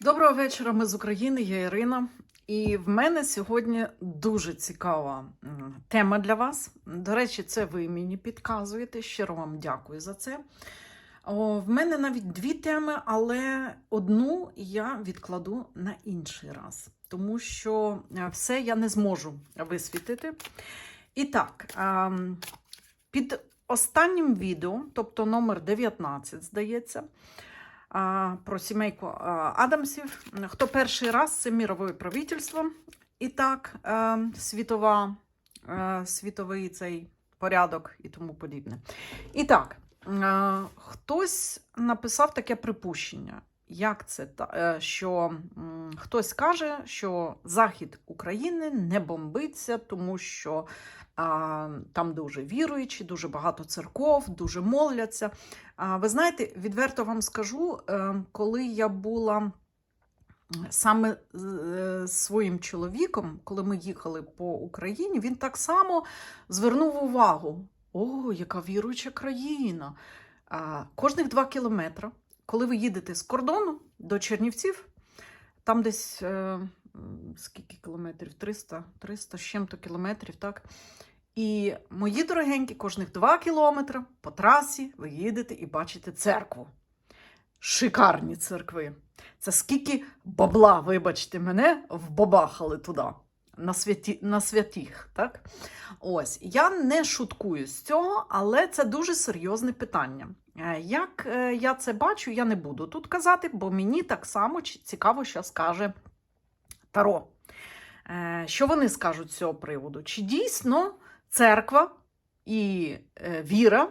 Доброго вечора, ми з України, я Ірина. І в мене сьогодні дуже цікава тема для вас. До речі, це ви мені підказуєте. Щиро вам дякую за це. О, в мене навіть дві теми, але одну я відкладу на інший раз, тому що е, все я не зможу висвітити. І так, ем, під останнім відео, тобто номер 19, здається, про сімейку Адамсів. Хто перший раз це мірове правительство. І так, е, світова, е, світовий цей порядок і тому подібне. І так, е, хтось написав таке припущення. Як це що хтось каже, що захід України не бомбиться, тому що там дуже віруючі, дуже багато церков, дуже моляться. Ви знаєте, відверто вам скажу, е, коли я була саме з е, своїм чоловіком, коли ми їхали по Україні, він так само звернув увагу: о, яка віруюча країна! Кожних два кілометри, коли ви їдете з кордону до Чернівців, там десь е, скільки кілометрів? 300, 300 з чим-то кілометрів, так? І мої дорогенькі, кожних два кілометри по трасі ви їдете і бачите церкву. Шикарні церкви. Це скільки бабла, вибачте мене, вбабахали туди. На, святі, на святіх, так? Ось, я не шуткую з цього, але це дуже серйозне питання. Е, Як е, я це бачу, я не буду тут казати, бо мені так само цікаво, що скаже Таро. Е, Що вони скажуть з цього приводу? Чи дійсно церква і е, віра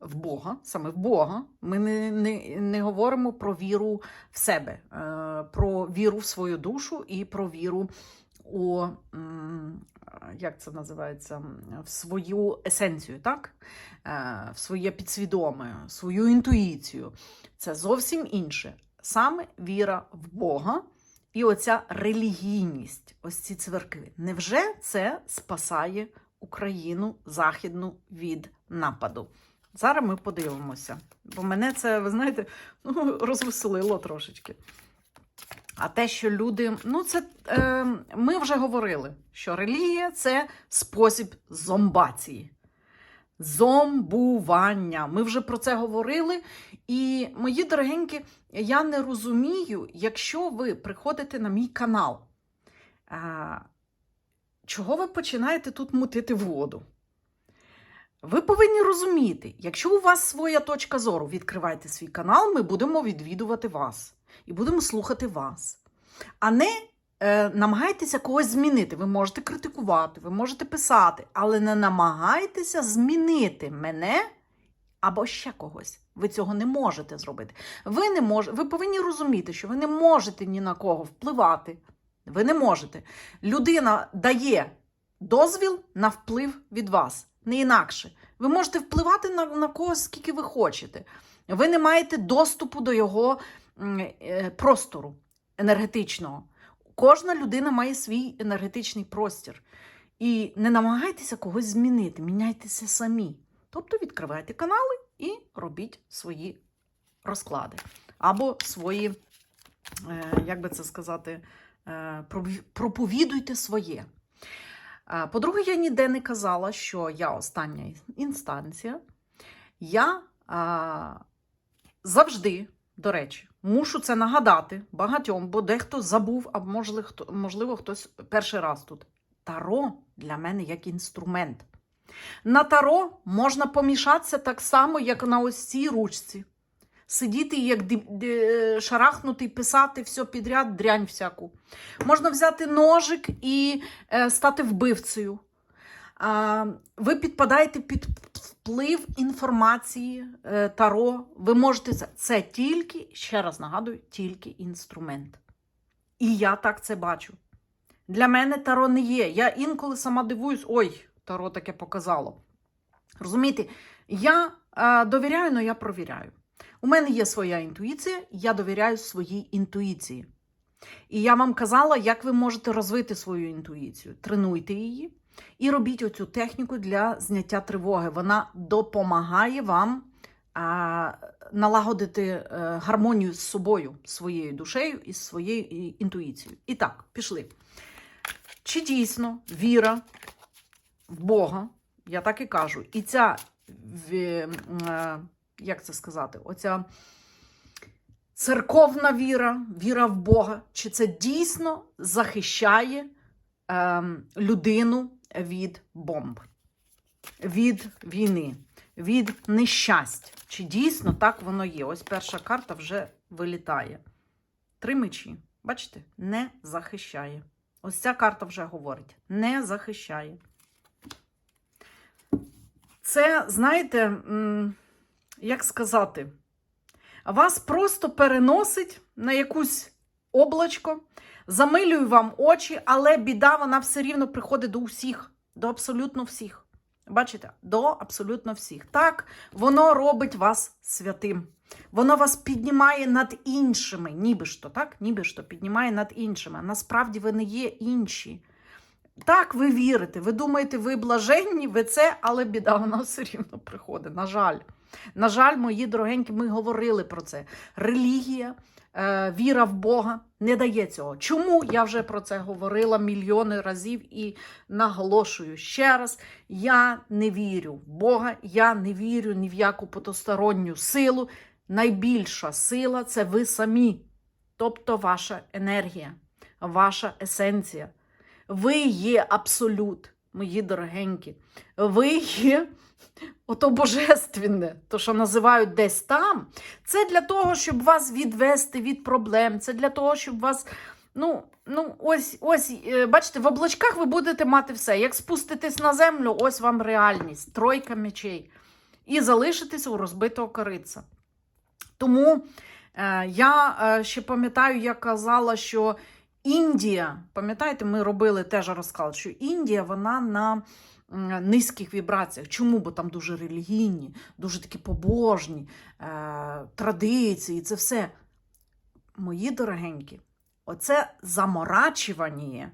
в Бога, саме в Бога, ми не, не, не говоримо про віру в себе, е, про віру в свою душу і про віру у, як це називається, в свою есенцію, так? Е, в своє підсвідоме, свою інтуїцію. Це зовсім інше. Саме віра в Бога і оця релігійність, ось ці церкви. Невже це спасає Україну західну від нападу? Зараз ми подивимося. Бо мене це, ви знаєте, ну, розвеселило трошечки. А те, що люди, ну це е, ми вже говорили, що релігія це спосіб зомбації. Зомбування. Ми вже про це говорили. І, мої дорогенькі, я не розумію, якщо ви приходите на мій канал, а, чого ви починаєте тут мутити воду? Ви повинні розуміти, якщо у вас своя точка зору, відкривайте свій канал, ми будемо відвідувати вас і будемо слухати вас. А не е, намагайтеся когось змінити. Ви можете критикувати, ви можете писати, але не намагайтеся змінити мене або ще когось. Ви цього не можете зробити. Ви, не мож... ви повинні розуміти, що ви не можете ні на кого впливати. Ви не можете. Людина дає дозвіл на вплив від вас, не інакше. Ви можете впливати на, на когось, скільки ви хочете. Ви не маєте доступу до його е, простору енергетичного. Кожна людина має свій енергетичний простір. І не намагайтеся когось змінити, міняйтеся самі. Тобто відкривайте канали і робіть свої розклади. Або свої, е, як би це сказати, проповідуйте своє. Е, По-друге, я ніде не казала, що я остання інстанція. Я а, завжди, до речі, мушу це нагадати багатьом, бо дехто забув, а можливо, хтось перший раз тут. Таро для мене як інструмент. На таро можна помішатися так само, як на ось ручці. Сидіти, як ді- ді- шарахнути, писати все підряд, дрянь всяку. Можна взяти ножик і е, стати вбивцею. Ви підпадаєте під вплив інформації е, таро. Ви можете це. Це тільки, ще раз нагадую, тільки інструмент. І я так це бачу. Для мене таро не є. Я інколи сама дивуюсь, ой, таро таке показало. Розумієте, я е, довіряю, але я провіряю. У мене є своя інтуїція, я довіряю своїй інтуїції. І я вам казала, як ви можете розвити свою інтуїцію. Тренуйте її і робіть оцю техніку для зняття тривоги. Вона допомагає вам а, налагодити е, гармонію з собою, своєю душею і своєю інтуїцією. І так, пішли. Чи дійсно віра в Бога, я так і кажу, і ця, е, як це сказати, оця церковна віра, віра в Бога, чи це дійсно захищає ем, людину від бомб, від війни, від нещастя? Чи дійсно так воно є? Ось перша карта вже вилітає. Три мечі. Бачите, не захищає. Ось ця карта вже говорить: не захищає. Це, знаєте, як сказати, вас просто переносить на якусь облачко, замилює вам очі, але біда вона все рівно приходить до усіх, до абсолютно всіх. Бачите, до абсолютно всіх. Так, воно робить вас святим. Воно вас піднімає над іншими, ніби ж так? Ніби ж піднімає над іншими. Насправді ви не є інші. Так, ви вірите, ви думаєте, ви блаженні, ви це, але біда вона все рівно приходить. На жаль. На жаль, мої дорогенькі, ми говорили про це. Релігія, е, віра в Бога не дає цього. Чому я вже про це говорила мільйони разів і наголошую ще раз: я не вірю в Бога, я не вірю ні в яку потусторонню силу. Найбільша сила це ви самі, тобто ваша енергія, ваша есенція. Ви є абсолют, мої дорогенькі. Ви є ото божественне, то, що називають десь там. Це для того, щоб вас відвести від проблем. Це для того, щоб вас. Ну, ну ось, ось, е, бачите, в облачках ви будете мати все. Як спуститесь на землю, ось вам реальність, тройка мечей. І залишитесь у розбитого кориця. Тому е, я е, ще пам'ятаю, я казала, що Індія, пам'ятаєте, ми робили теж розклад, що Індія вона на низьких вібраціях. Чому? Бо там дуже релігійні, дуже такі побожні е, традиції, це все. Мої дорогенькі, оце заморачування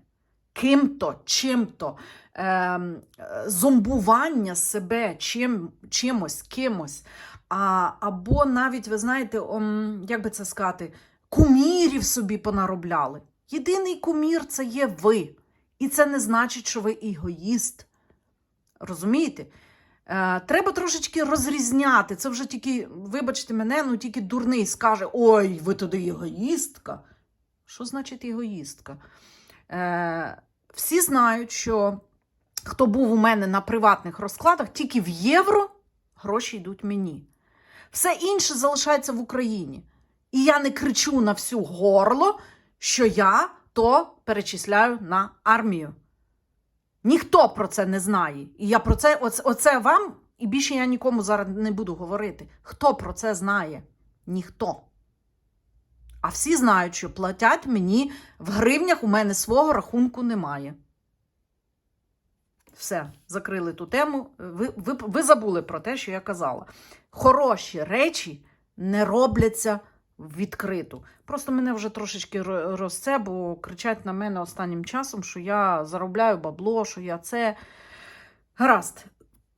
ким-то, чим-то, е, зомбування себе чим, чимось, кимось. А, або навіть, ви знаєте, ом, як би це сказати, кумірів собі понаробляли. Єдиний кумір це є ви. І це не значить, що ви егоїст. Розумієте? Е, треба трошечки розрізняти. Це вже тільки, вибачте мене, ну тільки дурний скаже: Ой, ви туди егоїстка. Що значить егоїстка? Е, всі знають, що хто був у мене на приватних розкладах, тільки в євро гроші йдуть мені. Все інше залишається в Україні. І я не кричу на всю горло, що я то перечисляю на армію. Ніхто про це не знає. І я про це, оце, оце вам, і більше я нікому зараз не буду говорити. Хто про це знає? Ніхто. А всі знають, що платять мені в гривнях, у мене свого рахунку немає. Все, закрили ту тему. Ви, ви, ви забули про те, що я казала. Хороші речі не робляться відкриту. Просто мене вже трошечки ро- розце, бо кричать на мене останнім часом, що я заробляю бабло, що я це. Гаразд,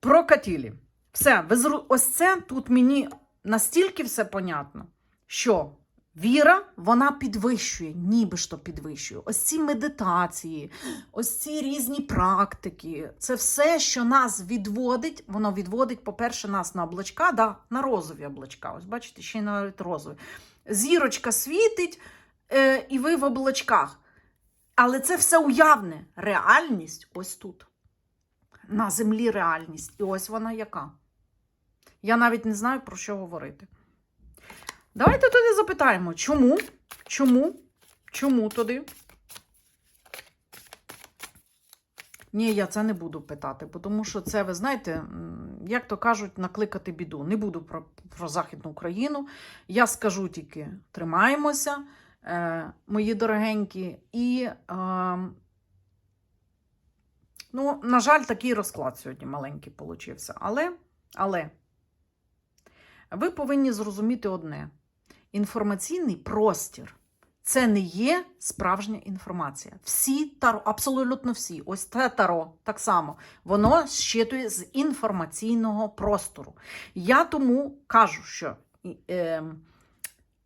прокатілі. Все, ось це тут мені настільки все понятно, що віра вона підвищує, ніби то підвищує. Ось ці медитації, ось ці різні практики. Це все, що нас відводить, воно відводить, по-перше, нас на облачка, да, на розові облачка. Ось бачите, ще й навіть розові. Зірочка світить, е, і ви в облачках. Але це все уявне. Реальність ось тут. На землі реальність. І ось вона яка. Я навіть не знаю, про що говорити. Давайте тоді запитаємо, чому? Чому? Чому туди? Ні, я це не буду питати, тому що це, ви знаєте, як то кажуть, накликати біду. Не буду про, про Західну Україну. Я скажу тільки: тримаємося, е, мої дорогенькі, і, е, ну, на жаль, такий розклад сьогодні маленький получився. Але, але ви повинні зрозуміти одне: інформаційний простір це не є справжня інформація. Всі таро, абсолютно всі, ось те таро так само, воно щитує з інформаційного простору. Я тому кажу, що е,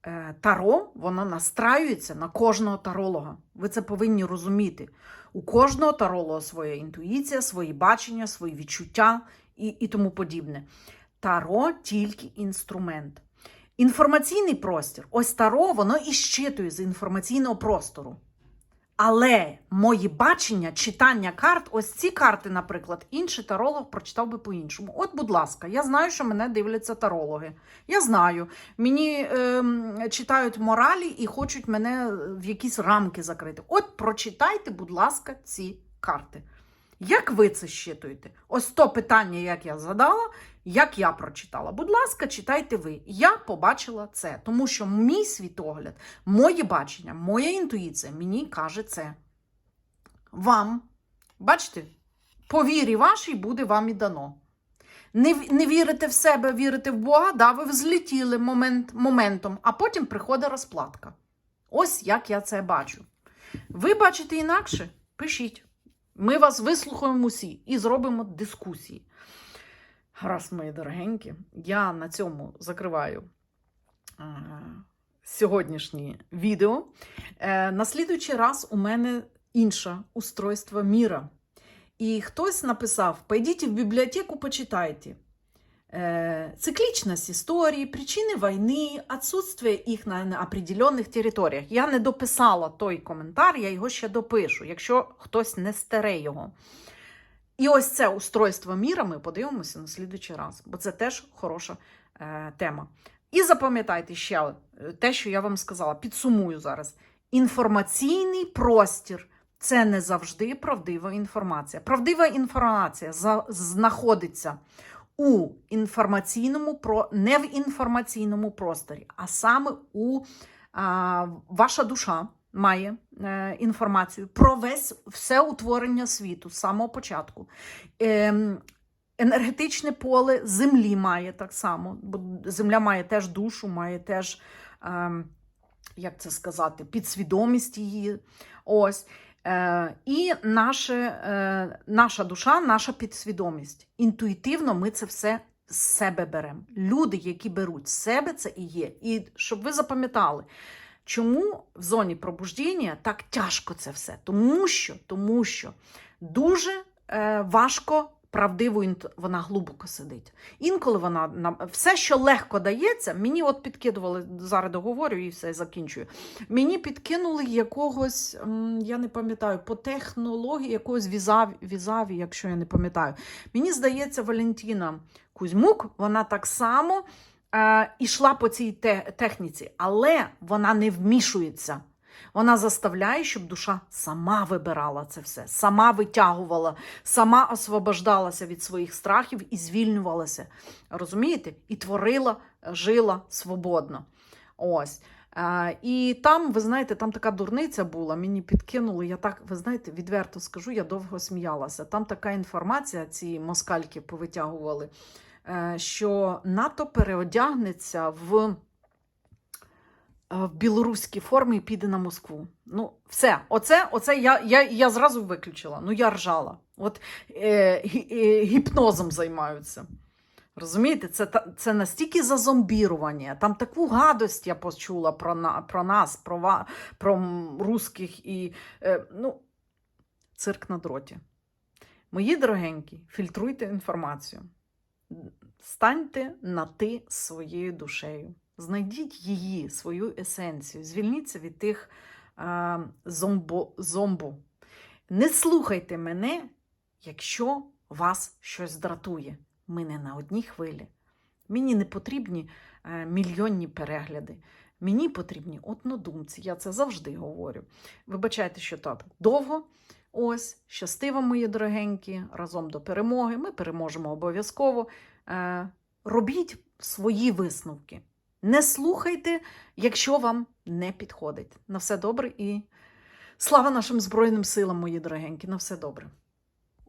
е, таро воно настраюється на кожного таролога. Ви це повинні розуміти. У кожного таролога своя інтуїція, свої бачення, свої відчуття і, і тому подібне. Таро тільки інструмент. Інформаційний простір, ось таро, воно і щитує з інформаційного простору. Але мої бачення, читання карт, ось ці карти, наприклад, інший таролог прочитав би по-іншому. От, будь ласка, я знаю, що мене дивляться тарологи. Я знаю, мені ем, читають моралі і хочуть мене в якісь рамки закрити. От прочитайте, будь ласка, ці карти. Як ви це щитуєте? Ось то питання, як я задала, як я прочитала. Будь ласка, читайте ви. Я побачила це, тому що мій світогляд, моє бачення, моя інтуїція мені каже це. Вам, бачите, по вірі вашій буде вам і дано. Не, не вірите в себе, вірите в Бога, да, ви взлетіли момент, моментом, а потім приходить розплатка. Ось як я це бачу. Ви бачите інакше? Пишіть. Ми вас вислухаємо усі і зробимо дискусії. Раз, мої дорогенькі, я на цьому закриваю е, сьогоднішнє відео. Е, на слідуючий раз у мене інше устройство міра. І хтось написав: пойдіть в бібліотеку, почитайте. Э, цикличность истории, причины війни, отсутствие їх на определенних територіях. Я не дописала той коментар, я його ще допишу, якщо хтось не стере його. І ось це устройство міра ми подивимося на слідуючий раз, бо це теж хороша е, тема. І запам'ятайте ще е, те, що я вам сказала, підсумую зараз. Інформаційний простір це не завжди правдива інформація. Правдива інформація знаходиться у інформаційному про не в інформаційному просторі, а саме у а, ваша душа має е, інформацію про весь все утворення світу з самого початку. Ем, енергетичне поле землі має так само, бо земля має теж душу, має теж, ем, як це сказати, підсвідомість її. Ось. Е, і наше, е, наша душа, наша підсвідомість. Інтуїтивно ми це все з себе беремо. Люди, які беруть з себе, це і є. І щоб ви запам'ятали, чому в зоні пробуждіння так тяжко це все? Тому що, тому що дуже е, важко. Правдиву вона глибоко сидить. Інколи вона нам все, що легко дається, мені от підкидували зараз договорю і все закінчую. Мені підкинули якогось, я не пам'ятаю, по технології якогось візаві, візаві, якщо я не пам'ятаю. Мені здається, Валентина Кузьмук, вона так само е, ішла по цій техніці, але вона не вмішується. Вона заставляє, щоб душа сама вибирала це все, сама витягувала, сама освобождалася від своїх страхів і звільнювалася. Розумієте? І творила, жила свободно. Ось. Е, і там, ви знаєте, там така дурниця була, мені підкинули. Я так, ви знаєте, відверто скажу, я довго сміялася. Там така інформація, ці москальки повитягували, е, що НАТО переодягнеться в, в білоруській формі піде на Москву. Ну, все, оце, оце я, я, я зразу виключила. Ну, я ржала. От е, е, гіпнозом займаються. Розумієте, це, це настільки зазомбірування. Там таку гадость я почула про, про нас, про, про русських і е, ну, цирк на дроті. Мої дорогенькі, фільтруйте інформацію. Станьте на ти своєю душею. Знайдіть її, свою есенцію. Звільніться від тих е, зомбо, зомбу. Не слухайте мене, якщо вас щось дратує. Ми не на одній хвилі. Мені не потрібні е, мільйонні перегляди. Мені потрібні однодумці. Я це завжди говорю. Вибачайте, що так довго. Ось, щасти вам, мої дорогенькі, разом до перемоги. Ми переможемо обов'язково. Е, робіть свої висновки. Не слухайте, якщо вам не підходить. На все добре і слава нашим Збройним силам, мої дорогенькі. На все добре.